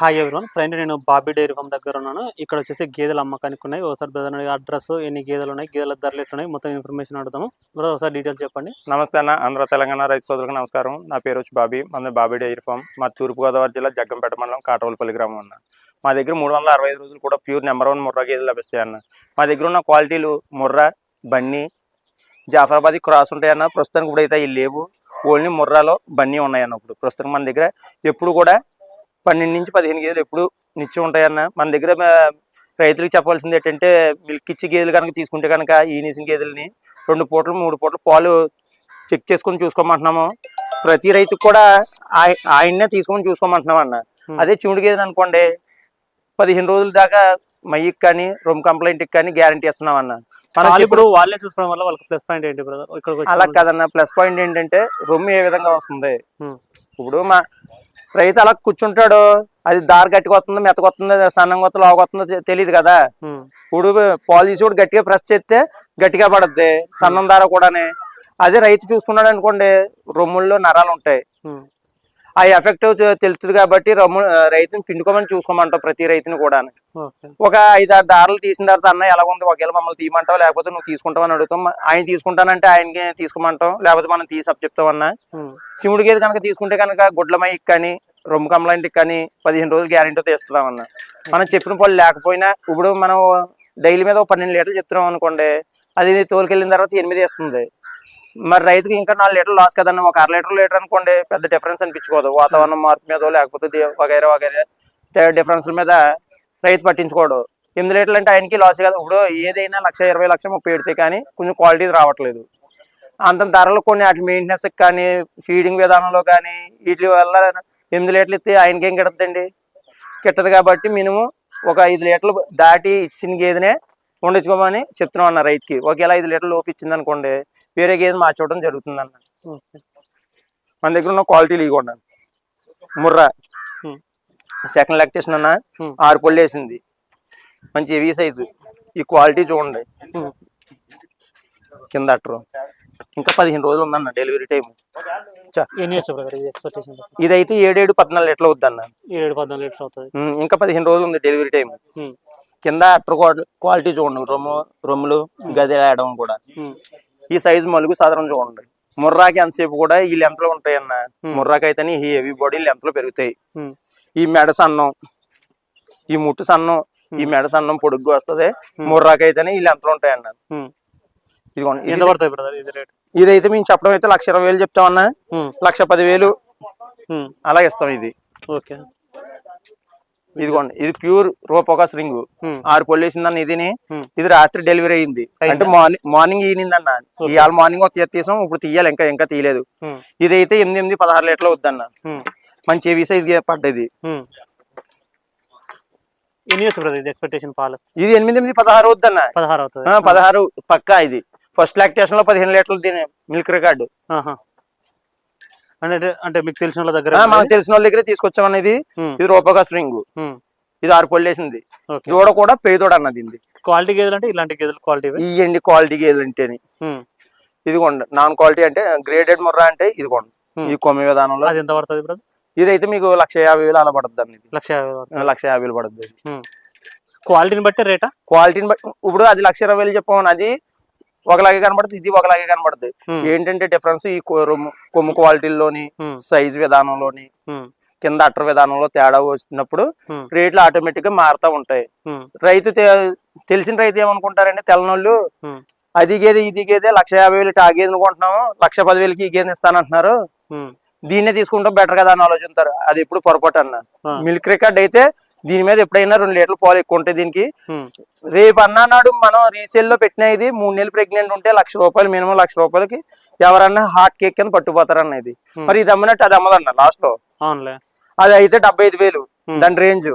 Hi everyone friend నేను Bobby dairy farm దగ్గర ఉన్నాను. ఇక్కడ వచ్చేసి గేదెలు అమ్మకానికి ఉన్నాయి. ఒకసారి బ్రదర్ అడ్రస్ ఎన్ని గేదెలు ఉన్నాయి గేదెల ధరలు ఎట్లున్నాయి మొత్తం ఇన్ఫర్మేషన్ అడుగుతాము బ్రదర్ ఒకసారి డీటెయిల్స్ చెప్పండి. నమస్తే అన్న. ఆంధ్ర తెలంగాణ రైతు సోదరులకు నమస్కారం. నా పేరు వచ్చి బాబీ మన బాబీ డైరీ ఫామ్ మా తూర్పుగోదావరి జిల్లా జగ్గంపేట మండలం కాటవలపల్లి గ్రామం అన్న. మా దగ్గర మూడు వందల అరవై ఐదు రోజులు కూడా ప్యూర్ నెంబర్ వన్ ముర్రా గేదెలు లభిస్తాయి అన్న. మా దగ్గర ఉన్న క్వాలిటీలు ముర్రా బన్నీ జాఫరాబాదీ క్రాస్ ఉంటాయన్న ప్రస్తుతానికి ఇప్పుడు అయితే అవి లేవు. ఓన్లీ ముర్రాలో బన్నీ ఉన్నాయన్న ఇప్పుడు. ప్రస్తుతం మన దగ్గర ఎప్పుడు కూడా పన్నెండు నుంచి పదిహేను గేదెలు ఎప్పుడు నిత్యం ఉంటాయన్న. మన దగ్గర రైతులకు చెప్పాల్సింది ఏంటంటే మిల్క్ ఇచ్చి గేదెలు కనుక తీసుకుంటే కనుక ఈనీసిన గేదెలని రెండు పూటలు మూడు పూటలు పాలు చెక్ చేసుకొని చూసుకోమంటున్నాము. ప్రతి రైతుకు కూడా ఆయ- ఆయన్నే తీసుకొని చూసుకోమంటున్నాం అన్న. అదే చూడు గేదెలు అనుకోండి పదిహేను రోజుల దాకా మయ్యకి కానీ రూమ్ కంప్లైంట్కి కానీ గ్యారంటీ ఇస్తున్నాం అన్న. ఇప్పుడు వాళ్ళే చూసుకోవడం వల్ల వాళ్ళకి ప్లస్ పాయింట్ ఏంటి బ్రదర్ ఇక్కడికి అలా కాదన్న ప్లస్ పాయింట్ ఏంటంటే రొమ్ము ఏ విధంగా వస్తుంది? Hmm. ఇప్పుడు మా రైతు అలా కూర్చుంటాడు అది దారి గట్టిగా వస్తుందో మెత్తకొస్తుందో సన్నంగా వస్తుందో లావుగా వస్తుందో తెలియదు కదా. ఉమ్, ఇప్పుడు పాలు తీసి కూడా గట్టిగా ప్రెస్ చేస్తే గట్టిగా పడుద్ది సన్నం దార కూడానే. అదే రైతు చూసుకున్నాడు అనుకోండి రొమ్ముల్లో నరాలు ఉంటాయి. ఉమ్, ఆ ఎఫెక్ట్ తెలుస్తుంది కాబట్టి రొమ్ము రైతుని పిండుకోమని చూసుకోమంటావు ప్రతి రైతుని కూడా ఒక ఐదు ఆరు దారులు తీసిన తర్వాత అన్న ఎలా ఉంది ఒకవేళ మమ్మల్ని తీయమంటావు? లేకపోతే నువ్వు తీసుకుంటావు అని అడుగుతాం. ఆయన తీసుకుంటానంటే ఆయనకి తీసుకోమంటాం. లేకపోతే మనం తీసి చెప్తాం అన్న. శివుడి గేదె కనుక తీసుకుంటే కనుక గుడ్లమయ్యకి కానీ రొమ్ము కమలాంటికి కానీ పదిహేను రోజులు గ్యారెంటీతో తీస్తున్నాం అన్న. మనం చెప్పిన పళ్ళు లేకపోయినా ఇప్పుడు మనం డైలీ మీద ఒక పన్నెండు లీటర్లు చెప్తున్నాం అనుకోండి అది తోలుకెళ్ళిన తర్వాత ఎనిమిది వేస్తుంది. మరి రైతుకి ఇంకా నాలుగు లీటర్లు లాస్ కదండి. ఒక అర లీటర్ లీటర్ అనుకోండి పెద్ద డిఫరెన్స్ అనిపించుకోదు. వాతావరణం మార్పు మీద లేకపోతే వగైరా వగైరా డిఫరెన్స్ల మీద రైతు పట్టించుకోడు. ఎనిమిది లీటర్లు అంటే ఆయనకి లాస్ కదా. ఇప్పుడు ఏదైనా లక్ష ఇరవై లక్ష ముప్పై పెడితే కానీ కొంచెం క్వాలిటీ రావట్లేదు. అంత ధరలు కొన్ని వాటి మెయింటెనెన్స్ కానీ ఫీడింగ్ విధానంలో కానీ వీటి వల్ల ఎనిమిది లీటర్లు ఇస్తే ఆయనకి ఏం కిడతండి కిట్టదు కాబట్టి మినిమం ఒక ఐదు లీటర్లు దాటి ఇచ్చిన గేదెనే వండించుకోమని చెప్తున్నాం అన్న రైతుకి. ఒకవేళ ఐదు లీటర్లు లోపు ఇచ్చింది అనుకోండి వేరే గేదె మార్చుకోవడం జరుగుతుంది అన్న మన దగ్గర ఉన్న క్వాలిటీలు ఇవి కూడా. ముర్రా. సెకండ్ లాక్టేషన్ అన్న ఆరు పళ్ళు వేసింది. మంచి హెవీ సైజు. ఈ క్వాలిటీ చూడండి. కింద అట్టరు ఇంకా పదిహేను రోజులు ఉందన్న డెలివరీ టైం ఇదైతే ఏడేడు పద్నాలుగు లీటర్లు అవుతుంది. ఉమ్, ఇంకా పదిహేను రోజులు ఉంది డెలివరీ టైం కింద అట్టర్ క్వాలిటీ చూడండి. రొమ్ము రొమ్ములు గది వేయడం కూడా. ఈ సైజు మలుగు సాధారణ చూడండి. ముర్రాకి ఎంతసేపు కూడా ఈ లెంతలో ఉంటాయి అన్న. ముర్రాకి అయితే ఈ హెవీ బాడీ లెంతలో పెరుగుతాయి. ఉమ్, ఈ మెడ సన్నం ఈ ముట్టు సన్నం ఈ మెడ సన్నం పొడుగ్గు వస్తుంది. ముర్రాకి అయితేనే ఈ లెంతలో ఉంటాయి అన్న ఇది- ఇదైతే మేము చెప్పడం అయితే లక్ష ఇరవై వేలు చెప్తామన్నా. లక్ష పదివేలు అలా ఇస్తాం ఇది. ఓకే. ఇదిగోండి ఇది ప్యూర్ రూపకాస్ రింగ్. ఆరు పళ్ళు వేసిందన్న ఇదిని. ఇది రాత్రి డెలివరీ అయింది? అంటే మార్నింగ్ మార్నింగ్ ఈనిందన్న. ఇవాళ మార్నింగ్ ఒక తీసాం ఇప్పుడు తీయాలి ఇంకా ఇంకా తీయలేదు. ఇదైతే ఎనిమిది ఎనిమిది పదహారు లీటర్లు వద్దన్న మంచి హెవీ సైజ్ పడ్డది. ఎన్ని వచ్చు ఇది ఎక్స్పెక్టేషన్ పాలు? ఇది ఎనిమిది ఎనిమిది పదహారు వద్దన్న పదహారు పదహారు పక్కా ఇది. ఫస్ట్ లాక్టేషన్లో పదిహేను లీటర్లు దీని మిల్క్ రికార్డు. అంటే అంటే మీకు తెలిసిన వాళ్ళ దగ్గర మనకు తెలిసిన వాళ్ళ దగ్గర తీసుకొచ్చామన్న ఇది ఉమ్, ఇది రూపకాస్ రింగ్ ఉమ్, ఇది ఆరు పళ్ళు వేసింది. ఓకే. దూడ కూడా పేదోడ అన్నది ఇది క్వాలిటీ గేదెలు అంటే ఇలాంటి గేదెలు క్వాలిటీ ఎండి క్వాలిటీ గేదెలు అంటేని. ఇదిగోండి నాన్ క్వాలిటీ అంటే గ్రేడెడ్ ముర్రా అంటే ఇదిగోండి. ఈ కొమ్మి విధానంలో అది ఎంత పడుతుంది బ్రదర్? ఇదైతే మీకు లక్ష యాభై వేలు అలా పడుతుంది ఇది లక్ష యాభై లక్ష యాభై వేలు పడుతుంది. క్వాలిటీని బట్టి రేటా? క్వాలిటీని బట్టి ఇప్పుడు అది లక్ష ఇరవై వేలు చెప్పాము అది ఒకలాగే కనబడుతుంది ఇది ఒకలాగే కనబడుతుంది. ఏంటంటే డిఫరెన్స్ ఈ కొమ్ము క్వాలిటీలోని సైజ్ విధానంలోని కింద అట్టర్ విధానంలో తేడా వచ్చినప్పుడు. రేట్లు ఆటోమేటిక్గా మారుతూ ఉంటాయి. రైతు తెలిసిన రైతు ఏమనుకుంటారంటే తెల్లనోళ్ళు అది గేదె ఇది గేదె లక్ష యాభై వేలు ఆ గేదె కొంటున్నాము లక్ష పదివేలకి ఈ గేదె ఇస్తానంటున్నారు. దీన్నే తీసుకుంటాం బెటర్ కదా అని ఆలోచిస్తారు. అది ఎప్పుడు పొరపాటు అన్న. మిల్క్ రికార్డ్ అయితే దీని మీద ఎప్పుడైనా రెండు లీటర్లు పాలు ఎక్కువ ఉంటాయి దీనికి. రేపు అన్నాడు మనం రీసేల్లో పెట్టిన ఇది మూడు నెలలు ప్రెగ్నెంట్ ఉంటే లక్ష రూపాయలు మినిమం లక్ష రూపాయలకి ఎవరన్నా హార్ట్ కేక్ కింద పట్టుపోతారన్న ఇది. మరి ఇది అమ్మినట్టు అది అమ్మదన్న లాస్ట్లో. అది అయితే డెబ్బై ఐదు వేలు. దాని రేంజ్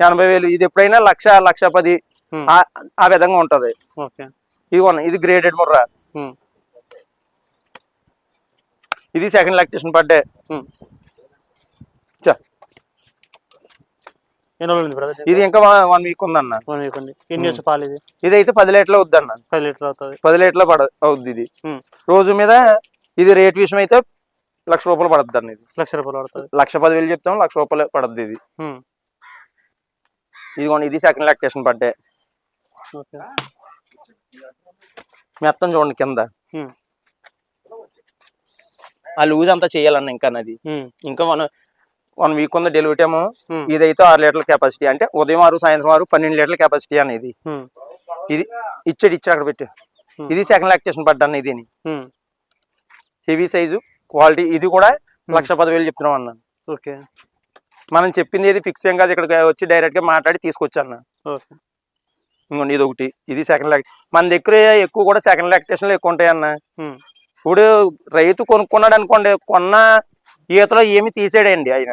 ఎనభై వేలు. ఇది ఎప్పుడైనా లక్ష లక్ష పది. ఆ- విధంగా ఉంటది. ఇది ఇది గ్రేడెడ్ ముర్రా. ఇది సెకండ్ లాక్టేషన్ పడ్డే ఇది? ఇంకా వన్ వీక్ ఉందన్న. వన్ వీక్ ఉంది. ఎన్ని వచ్చి పాలు ఇది? ఇది అయితే పది లీటర్లు వద్దన్న పది లీటర్ అవుతుంది. పది లీటర్లు పడ అవుద్ది ఇది. రోజు మీద ఇది రేట్ విషయం అయితే లక్ష రూపాయలు పడుతుంది అండి ఇది. లక్ష రూపాయలు పడుతుంది. లక్ష పదివేలు చెప్తాం లక్ష రూపాయలు పడుతుంది ఇది. ఇదిగోండి ఇది సెకండ్ లాక్టేషన్ పడ్డే మొత్తం చూడండి కింద. ఆ లూజ్ అంతా చేయాలన్న ఇంకా అది. ఇంకా మన వన్ వీక్ ఉంది డెలివరీ ఉమ్. ఇదైతే ఆరు లీటర్ల కెపాసిటీ అంటే ఉదయం ఆరు సాయంత్రం ఆరు పన్నెండు లీటర్ల కెపాసిటీ అని ఇది. ఇచ్చాడు ఇచ్చాడు అక్కడ పెట్టి. ఇది సెకండ్ లాక్టేషన్ పడ్డాను ఇది. హెవీ సైజు క్వాలిటీ ఇది కూడా లక్ష పదివేలు చెప్తున్నాం అన్న. ఓకే. మనం చెప్పింది ఏది ఫిక్స్ ఏం కాదు ఇక్కడికి వచ్చి డైరెక్ట్గా మాట్లాడి తీసుకొచ్చాను ఇంకోండి ఇది ఒకటి ఇది సెకండ్ లాక్ మన దగ్గర ఎక్కువ కూడా సెకండ్ లాక్టేషన్లు ఎక్కువ ఉంటాయి అన్న. ఇప్పుడు రైతు కొనుక్కున్నాడు అనుకోండి కొన్న ఈతలో ఏమి తీసేయండి ఆయన.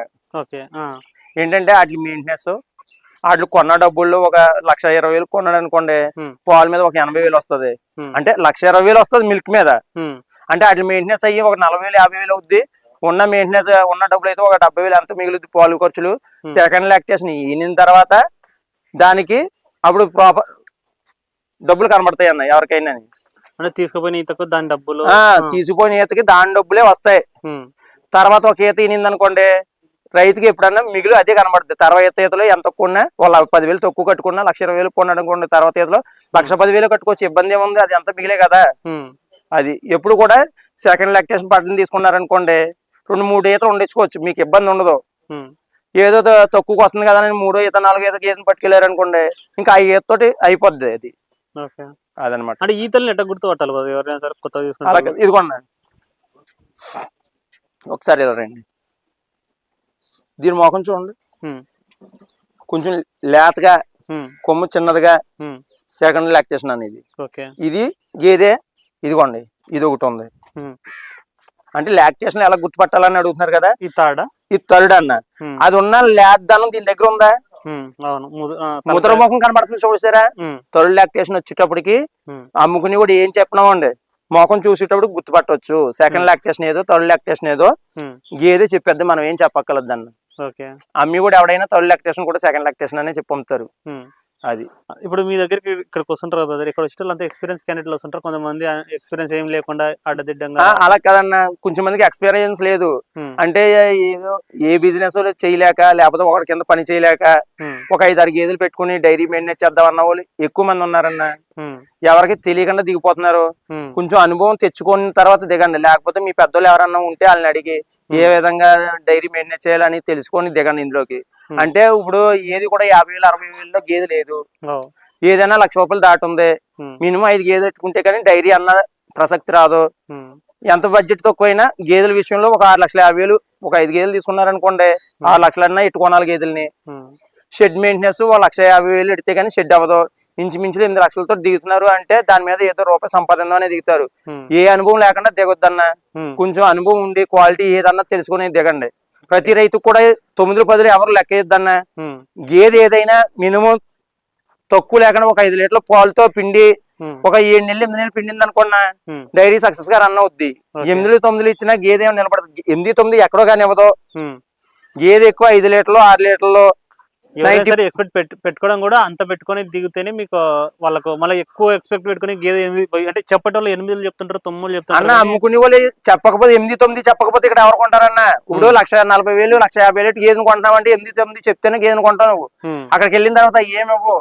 ఏంటంటే వాటి మెయింటెనెన్స్ వాటి కొన్న డబ్బుల్లో ఒక లక్ష ఇరవై వేలు కొన్నాడు అనుకోండి. పాల మీద ఒక ఎనభై వేలు వస్తుంది. అంటే లక్ష ఇరవై వేలు వస్తుంది మిల్క్ మీద. అంటే వాటి మెయింటెనెన్స్ అయ్యి ఒక నలభై వేలు యాభై వేలు అవుద్ది ఉన్న మెయింటెనెన్స్ ఉన్న డబ్బులు అయితే ఒక డెబ్బై వేలు ఎంత మిగులుద్ది పాలు ఖర్చులు. సెకండ్ లాక్టేషన్ ఈనిన తర్వాత దానికి అప్పుడు ప్రాపర్ డబ్బులు కనబడతాయి అన్న ఎవరికైనా అంటే తీసుకుపోయిన ఈతకు దాని డబ్బులు. తీసిపోయిన ఈతకి దాని డబ్బులే వస్తాయి. తర్వాత ఒక ఈత ఈనింది అనుకోండి రైతుకి ఎప్పుడన్నా మిగులు అదే కనబడుతుంది తర్వాత ఈతలో ఎంత కొన్నా వాళ్ళ పదివేలు తక్కువ కట్టుకున్నా లక్ష ఇరవై వేలు కొన్నాడు అనుకోండి తర్వాత ఈతలో లక్ష పదివేలు కట్టుకోవచ్చు. ఇబ్బంది ఏముంది? అది ఎంత మిగిలే కదా. అది ఎప్పుడు కూడా సెకండ్ లాక్టేషన్ పట్టణం తీసుకున్నారనుకోండి రెండు మూడు ఈతలు ఉండొచ్చుకోవచ్చు మీకు ఇబ్బంది ఉండదు. ఏదో తక్కువకి వస్తుంది కదా అని మూడో ఈత నాలుగో ఈత గీతను పట్టుకెళ్ళారు అనుకోండి ఇంకా ఆ ఈతతోటి అయిపోద్ది అది. అదనమాట. అంటే ఈతల్ని ఎట్లా గుర్తుపట్టాలి కదా ఎవరైనా సరే కొత్తగా తీసుకుంటారు ఇదిగోండి ఒకసారి ఇలా రండి. దీని మొఖం చూడండి. కొంచెం లేతగా. కొమ్ము చిన్నదిగా. సెకండ్ లాక్టేషన్ అనేది. ఇది గేదె ఇదిగోండి ఇది ఒకటి ఉంది. అంటే లాక్టేషన్ ఎలా గుర్తుపట్టాలని అడుగుతున్నారు కదా? ఈ తాడా ఇది తరుడు అన్న. అది ఉన్న లేద్దనం దీని దగ్గర ఉందా? ముద్ర. ముఖం కనబడుతుంది చూసారా. తొలి లాక్టేషన్ వచ్చేటప్పటికి. అమ్ముకుని కూడా ఏం చెప్పినామండి ముఖం చూసేటప్పుడు గుర్తుపట్టవచ్చు సెకండ్ లాక్టేషన్ ఏదో థర్డ్ లాక్టేషన్ ఏదో. గేదె చెప్పేద్ది. మనం ఏం చెప్పక్కర్లేదు ఓకే. అమ్మి కూడా ఎవడైనా థర్డ్ లాక్టేషన్ కూడా సెకండ్ లాక్టేషన్ అనే చెప్పి ఉమ్. అది ఇప్పుడు మీ దగ్గరికి ఇక్కడికి వస్తుంటారు brother. ఇక్కడ వచ్చే అంతా ఎక్స్పీరియన్స్ క్యాండిడేట్లు వస్తుంటారు కొంతమంది ఎక్స్పీరియన్స్ ఏం లేకుండా అడ్డదిడ్డంగా అలా కదన్నా కొంచెం మందికి ఎక్స్పీరియన్స్ లేదు. అంటే ఏదో ఏ బిజినెస్ చేయలేక లేకపోతే ఒకటి కింద పని చేయలేక. ఒక ఐదారు గేదెలు పెట్టుకుని డైరీ మెయింటైన్ చేద్దాం అన్న వాళ్ళు ఎక్కువ మంది ఉన్నారన్న. ఎవరికి తెలియకుండా దిగిపోతున్నారు. కొంచెం అనుభవం తెచ్చుకున్న తర్వాత దిగండి లేకపోతే మీ పెద్దోళ్ళు ఎవరన్నా ఉంటే వాళ్ళని అడిగి ఏ విధంగా డైరీ మెయింటైన్ చేయాలని తెలుసుకొని దిగండి ఇందులోకి. అంటే ఇప్పుడు ఏది కూడా యాభై వేలు అరవై వేలలో గేదె లేదు. ఏదైనా లక్ష రూపాయలు దాటుంది. మినిమం ఐదు గేదెలు పెట్టుకుంటే కానీ డైరీ అన్న ప్రసక్తి రాదు. ఎంత బడ్జెట్ తక్కువైనా గేదెల విషయంలో ఒక ఆరు లక్షల యాభై వేలు ఒక ఐదు గేదెలు తీసుకున్నారనుకోండి ఆరు లక్షలన్నా ఎట్టుకోనాలి గేదెల్ని. షెడ్ మెయింటెనెన్స్ ఒక లక్ష యాభై వేలు ఎడితే కానీ షెడ్ అవ్వదు ఇంచుమించులు ఎనిమిది లక్షలతో దిగుతున్నారు అంటే దాని మీద ఏదో రూపాయి సంపాదిందో అని దిగుతారు. ఏ అనుభవం లేకుండా దిగొద్దన్న. కొంచెం అనుభవం ఉండి క్వాలిటీ ఏదన్నా తెలుసుకుని దిగండి ప్రతి రైతుకు కూడా తొమ్మిది పదులు ఎవరు లెక్క వేయొద్దన్న ఉమ్. గేదె ఏదైనా మినిమం తక్కువ లేకుండా ఒక ఐదు లీటర్ల పాలతో పిండి. ఒక ఏడు నెలలు ఎనిమిది నెలలు పిండింది అనుకున్నా. డైరీ సక్సెస్గా రన్ అవుద్ది. ఎనిమిది తొమ్మిది ఇచ్చినా గేదె ఏమో నిలబడుతుంది ఎనిమిది తొమ్మిది ఎక్కడో కానీ ఇవ్వదు. గేదె ఎక్కువ ఐదు లీటర్లు ఆరు లీటర్లు ఎవరైనా 90 సరే ఎక్స్పెక్ట్ పెట్టు పెట్టుకోవడం కూడా అంత పెట్టుకొని దిగితేనే మీకు వాళ్ళకు మళ్ళీ ఎక్కువ ఎక్స్పెక్ట్ పెట్టుకొని గేదె ఎనిమిది అంటే చెప్పటంలో ఎనిమిదిలు చెప్తుంటారు తొమ్మిది అన్న కానీ- అమ్ముకునే వాళ్ళు చెప్పకపోతే ఎనిమిది తొమ్మిది చెప్పకపోతే ఇక్కడ ఎవరు కొంటారన్న ఇప్పుడు లక్ష నలభై వేలు లక్ష యాభై వేలు గేదెను కొంటామంటే ఎనిమిది తొమ్మిది చెప్తేనే గేదెను కొంటావు నువ్వు. అక్కడికి వెళ్ళిన తర్వాత ఏమివ్వు.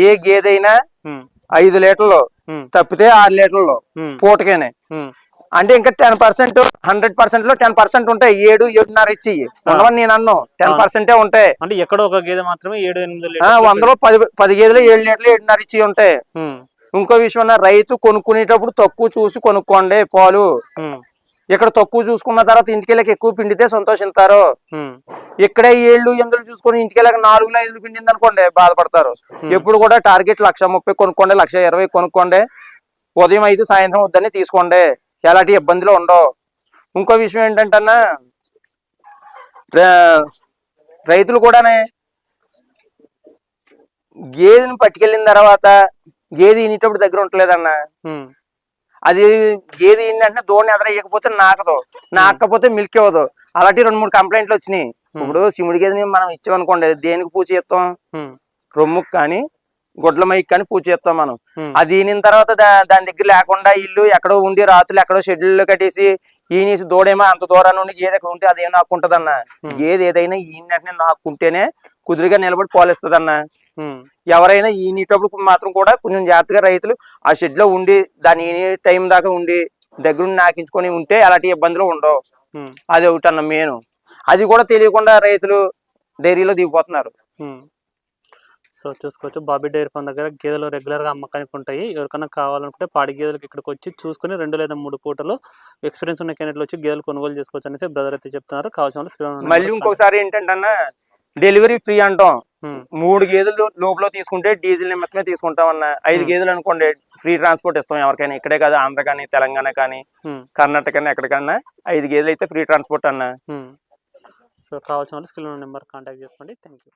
ఏ గేదె అయినా ఉమ్. ఐదు లీటర్లు. తప్పితే ఆరు లీటర్లు. పూటకేనే. అంటే ఇంకా టెన్ పర్సెంట్ హండ్రెడ్ పర్సెంట్లో టెన్ పర్సెంట్ ఉంటాయి. ఏడు ఏడున్నర ఇచ్చి. ఉండవని నేను అన్ను. టెన్ పర్సెంటే ఉంటాయి. అంటే ఎక్కడో ఒక గేదె మాత్రమే ఏడు ఎనిమిది వందలో పది పది గేదెలు ఏడు లీటర్లు ఏడున్నర ఇచ్చి ఉంటాయి. ఇంకో విషయం అన్న, రైతు కొనుక్కునేటప్పుడు తక్కువ చూసి కొనుక్కోండి పాలు. ఇక్కడ తక్కువ చూసుకున్న తర్వాత ఇంటికెళ్ళకి ఎక్కువ పిండితే సంతోషిస్తారు. ఇక్కడే ఏళ్ళు ఎనిమిది చూసుకొని ఇంటికెళ్ళక నాలుగులో ఐదు పిండింది అనుకోండి బాధపడతారు. ఎప్పుడు కూడా టార్గెట్ లక్ష ముప్పై కొనుక్కోండి లక్ష ఇరవై కొనుక్కోండి. ఉదయం ఐదు సాయంత్రం వద్దని తీసుకోండి. ఎలాంటి ఇబ్బందులు ఉండవు. ఇంకో విషయం ఏంటంటే రైతులు కూడానే గేదెని పట్టుకెళ్ళిన తర్వాత గేదె ఇనేటప్పుడు దగ్గర ఉంటలేదన్న ఉమ్. అది గేదె ఏంటంటే దోణి ఎదరయ్యకపోతే నాకదు. నాకపోతే మిల్క్ ఇవ్వదు. అలాంటి రెండు మూడు కంప్లైంట్లు వచ్చినాయి. ఇప్పుడు సిముడి గేదెని మనం ఇచ్చామనుకోండి దేనికి పూజ చేస్తాం. రొమ్ముకి కానీ గుడ్ల మైకి కానీ పూజ చేస్తాం మనం. అది ఈనిన తర్వాత దాని దగ్గర లేకుండా ఇల్లు ఎక్కడో ఉండి రాత్రులు ఎక్కడో షెడ్యూల్లో కట్టేసి ఈనేసి దూడేమో అంత దూరం నుండి గేదె ఎక్కడ ఉంటే అదేమో నాకుంటదన్న. గేదె ఏదైనా ఈయన వెంటనే నాకుంటేనే కుదురుగా నిలబడి పాలిస్తుందన్న. ఎవరైనా ఈనేటప్పుడు మాత్రం కూడా కొంచెం జాగ్రత్తగా రైతులు ఆ షెడ్లో ఉండి దాని టైం దాకా ఉండి దగ్గరుండి నాకించుకొని ఉంటే అలాంటి ఇబ్బందులు ఉండవు. అది ఒకటి అన్న మెయిన్. అది కూడా తెలియకుండా రైతులు డైరీలో దిగిపోతున్నారు. సో చూసుకోవచ్చు. బాబీ డైరీ ఫామ్ దగ్గర గేదెలు రెగ్యులర్గా అమ్మకానికి ఉంటాయి. ఎవరికైనా కావాలనుకుంటే పాడి గేదెలకు ఇక్కడికి వచ్చి చూసుకుని రెండు లేదా మూడు పూటలు ఎక్స్పీరియన్స్ ఉన్న క్యాండిడేట్లు వచ్చి గేదెలు కొనుగోలు చేసుకోవచ్చు అనేసి బ్రదర్ అయితే చెప్తున్నారు. కావాల్సిన మళ్ళీ ఇంకొకసారి ఏంటంటే అన్న డెలివరీ ఫ్రీ అంటాం. మూడు గేదెలు లోపల తీసుకుంటే డీజిల్ నిమిత్తమే తీసుకుంటాం అన్న ఐదు. గేదెలు అనుకోండి ఫ్రీ ట్రాన్స్పోర్ట్ ఇస్తాం ఎవరికైనా. ఇక్కడే కాదు ఆంధ్ర కానీ తెలంగాణ కానీ కర్ణాటక కానీ ఎక్కడికన్నా ఐదు గేదెలు అయితే ఫ్రీ ట్రాన్స్పోర్ట్ అన్న. సో కావాల్సిన వాళ్ళు స్క్రీన్ నెంబర్ కాంటాక్ట్ చేసుకోండి. Thank you